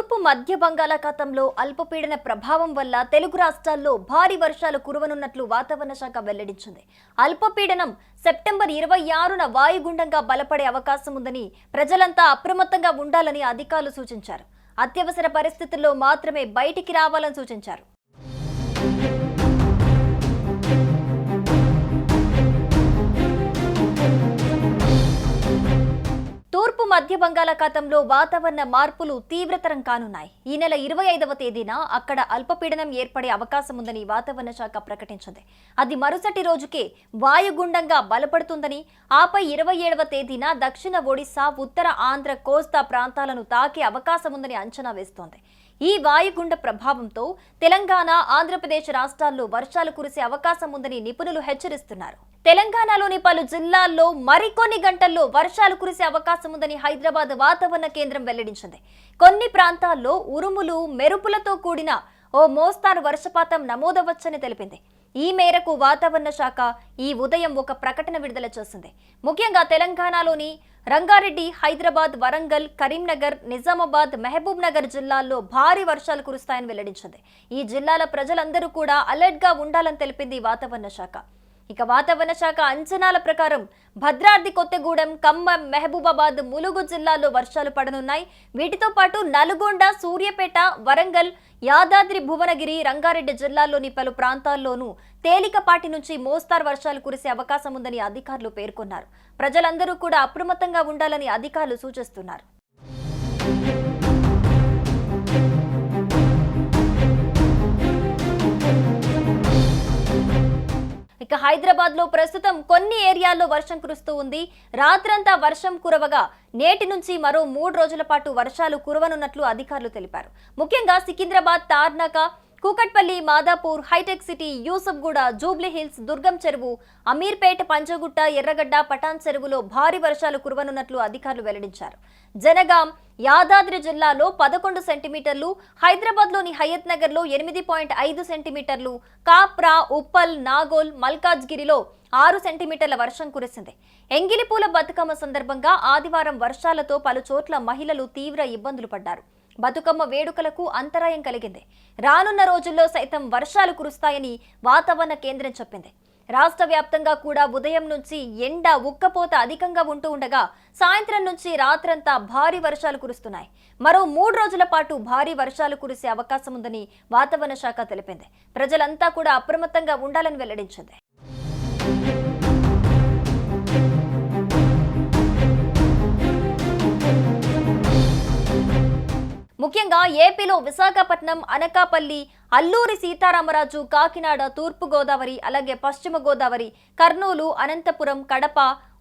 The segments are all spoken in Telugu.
తూర్పు మధ్య బంగాళాఖాతంలో అల్పపీడన ప్రభావం వల్ల తెలుగు రాష్ట్రాల్లో భారీ వర్షాలు కురవనున్నట్లు వాతావరణ శాఖ వెల్లడించింది. అల్పపీడనం సెప్టెంబర్ ఇరవై ఆరున వాయుగుండంగా బలపడే అవకాశం ఉందని ప్రజలంతా అప్రమత్తంగా ఉండాలని అధికారులు సూచించారు. అత్యవసర పరిస్థితుల్లో మాత్రమే బయటికి రావాలని సూచించారు. మధ్య బంగాళాఖాతంలో వాతావరణ మార్పులు తీవ్రతరం కానున్నాయి. ఈ నెల ఇరవై ఐదవ తేదీన అక్కడ అల్పపీడనం ఏర్పడే అవకాశం ఉందని వాతావరణ శాఖ ప్రకటించింది. అది మరుసటి రోజుకే వాయుగుండంగా బలపడుతుందని ఆపై ఇరవై ఏడవ తేదీన దక్షిణ ఒడిశా ఉత్తర ఆంధ్ర కోస్తా ప్రాంతాలను తాకే అవకాశం ఉందని అంచనా వేస్తోంది. ఈ వాయుగుండ ప్రభావంతో తెలంగాణ ఆంధ్రప్రదేశ్ రాష్ట్రాల్లో వర్షాలు కురిసే అవకాశం ఉందని నిపుణులు హెచ్చరిస్తున్నారు. తెలంగాణలోని పలు జిల్లాల్లో మరికొన్ని గంటల్లో వర్షాలు కురిసే అవకాశం ఉందని హైదరాబాద్ వాతావరణ కేంద్రం వెల్లడించింది. కొన్ని ప్రాంతాల్లో ఉరుములు మెరుపులతో కూడిన ఓ మోస్తారు వర్షపాతం నమోదవచ్చని తెలిపింది. ఈ మేరకు వాతావరణ శాఖ ఈ ఉదయం ఒక ప్రకటన విడుదల చేసింది. ముఖ్యంగా తెలంగాణలోని రంగారెడ్డి హైదరాబాద్ వరంగల్ కరీంనగర్ నిజామాబాద్ మహబూబ్ నగర్ జిల్లాల్లో భారీ వర్షాలు కురుస్తాయని వెల్లడించింది. ఈ జిల్లాల ప్రజలందరూ కూడా అలర్ట్గా ఉండాలని తెలిపింది వాతావరణ శాఖ. ఇక వాతావరణ శాఖ అంచనాల ప్రకారం భద్రాద్రి కొత్తగూడెం ఖమ్మం మహబూబాబాద్ ములుగు జిల్లాల్లో వర్షాలు పడనున్నాయి. వీటితో పాటు నల్గొండ సూర్యాపేట వరంగల్ యాదాద్రి భువనగిరి రంగారెడ్డి జిల్లాల్లోని పలు ప్రాంతాల్లోనూ తేలికపాటి నుంచి మోస్తారు వర్షాలు కురిసే అవకాశం ఉందని అధికారులు పేర్కొన్నారు. ప్రజలందరూ కూడా అప్రమత్తంగా ఉండాలని అధికారులు సూచిస్తున్నారు. ఇక హైదరాబాద్లో ప్రస్తుతం కొన్ని ఏరియాల్లో వర్షం కురుస్తూ ఉంది. రాత్రంతా వర్షం కురవగా నేటి నుంచి మరో మూడు రోజుల పాటు వర్షాలు కురవనున్నట్లు అధికారులు తెలిపారు. ముఖ్యంగా Secunderabad Tarnaka Kukatpally Madhapur hitec city Yousufguda jubilee hills Durgam Cheruvu Ameerpet Panjagutta ఎర్రగడ్డ పటాన్ చెరువులో భారీ వర్షాలు కురవనున్నట్లు అధికారులు వెల్లడించారు. జనగాం యాదాద్రి జిల్లాలో పదకొండు సెంటీమీటర్లు హైదరాబాద్లోని హయత్ నగర్లో ఎనిమిది పాయింట్ ఐదు సెంటీమీటర్లు కాప్రా ఉప్పల్ నాగోల్ మల్కాజ్గిరిలో ఆరు సెంటీమీటర్ల వర్షం కురిసింది. ఎంగిలిపూల బతుకమ్మ సందర్భంగా ఆదివారం వర్షాలతో పలు చోట్ల మహిళలు తీవ్ర ఇబ్బందులు పడ్డారు. బతుకమ్మ వేడుకలకు అంతరాయం కలిగింది. రానున్న రోజుల్లో సైతం వర్షాలు కురుస్తాయని వాతావరణ కేంద్రం చెప్పింది. రాష్ట్ర వ్యాప్తంగా కూడా ఉదయం నుంచి ఎండ ఉక్కపోత అధికంగా ఉంటూ ఉండగా సాయంత్రం నుంచి రాత్రంతా భారీ వర్షాలు కురుస్తున్నాయి. మరో మూడు రోజుల పాటు భారీ వర్షాలు కురిసే అవకాశం ఉందని వాతావరణ శాఖ తెలిపింది. ప్రజలంతా కూడా అప్రమత్తంగా ఉండాలని వెల్లడించింది. ముఖ్యంగా ఏపీలో విశాఖపట్నం అనకాపల్లి అల్లూరి సీతారామరాజు కాకినాడ తూర్పు గోదావరి అలాగే పశ్చిమ గోదావరి కర్నూలు అనంతపురం కడప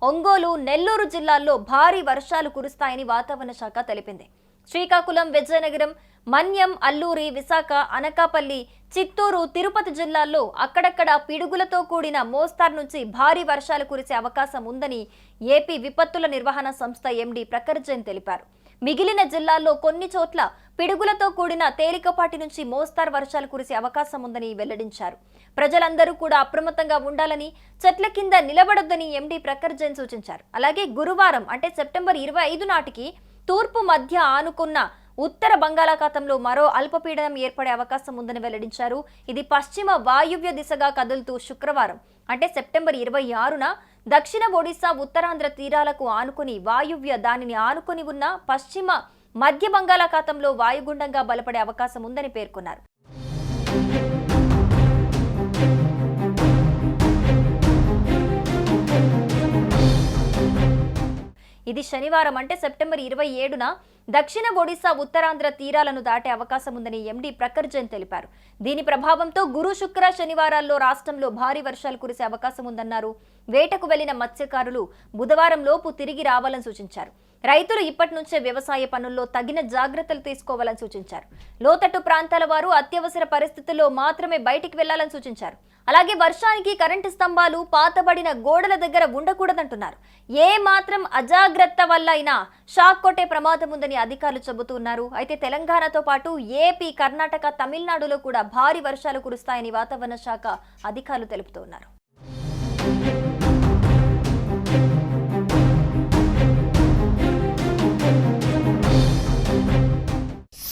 ఒంగోలు నెల్లూరు జిల్లాల్లో భారీ వర్షాలు కురుస్తాయని వాతావరణ శాఖ తెలిపింది. శ్రీకాకుళం విజయనగరం మన్యం అల్లూరి విశాఖ అనకాపల్లి చిత్తూరు తిరుపతి జిల్లాల్లో అక్కడక్కడ పిడుగులతో కూడిన మోస్తారు నుంచి భారీ వర్షాలు కురిసే అవకాశం ఉందని ఏపీ విపత్తుల నిర్వహణ సంస్థ ఎండీ ప్రకర్జన్ తెలిపారు. మిగిలిన జిల్లాల్లో కొన్ని చోట్ల పిడుగులతో కూడిన తేలికపాటి నుంచి మోస్తారు వర్షాలు కురిసే అవకాశం ఉందని వెల్లడించారు. ప్రజలందరూ కూడా అప్రమత్తంగా ఉండాలని చెట్ల కింద నిలబడొద్దని ఎండీ ప్రఖర్ జైన్ సూచించారు. అలాగే గురువారం అంటే సెప్టెంబర్ ఇరవై ఐదు నాటికి తూర్పు మధ్య ఆనుకున్న ఉత్తర బంగాళాఖాతంలో మరో అల్పపీడనం ఏర్పడే అవకాశం ఉందని వెల్లడించారు. ఇది పశ్చిమ వాయువ్య దిశగా కదులుతూ శుక్రవారం అంటే సెప్టెంబర్ ఇరవై ఆరున దక్షిణ ఒడిశా ఉత్తరాంధ్ర తీరాలకు ఆనుకుని వాయువ్య దానిని ఆనుకుని ఉన్న పశ్చిమ మధ్య బంగాళాఖాతంలో వాయుగుండంగా బలపడే అవకాశం ఉందని పేర్కొన్నారు. ఇది శనివారం అంటే సెప్టెంబర్ ఇరవై ఏడున దక్షిణ ఒడిశా ఉత్తరాంధ్ర తీరాలను దాటే అవకాశం ఉందని ఎండీ ప్రకర్జన్ తెలిపారు. దీని ప్రభావంతో గురు శుక్ర శనివారాల్లో రాష్ట్రంలో భారీ వర్షాలు కురిసే అవకాశం ఉందన్నారు. వేటకు వెళ్ళిన మత్స్యకారులు బుధవారం లోపు తిరిగి రావాలని సూచించారు. రైతులు ఇప్పటి నుంచే వ్యవసాయ పనుల్లో తగిన జాగ్రత్తలు తీసుకోవాలని సూచించారు. లోతట్టు ప్రాంతాల వారు అత్యవసర పరిస్థితుల్లో మాత్రమే బయటికి వెళ్ళాలని సూచించారు. అలాగే వర్షానికి కరెంటు స్తంభాలు పాతబడిన గోడల దగ్గర ఉండకూడదంటున్నారు. ఏ మాత్రం అజాగ్రత్త వల్ల అయినా షాక్ కొట్టే ప్రమాదం ఉందని అధికారులు చెబుతున్నారు అయితే తెలంగాణతో పాటు ఏపీ కర్ణాటక తమిళనాడులో కూడా భారీ వర్షాలు కురుస్తాయని వాతావరణ శాఖ అధికారులు తెలుపుతున్నారు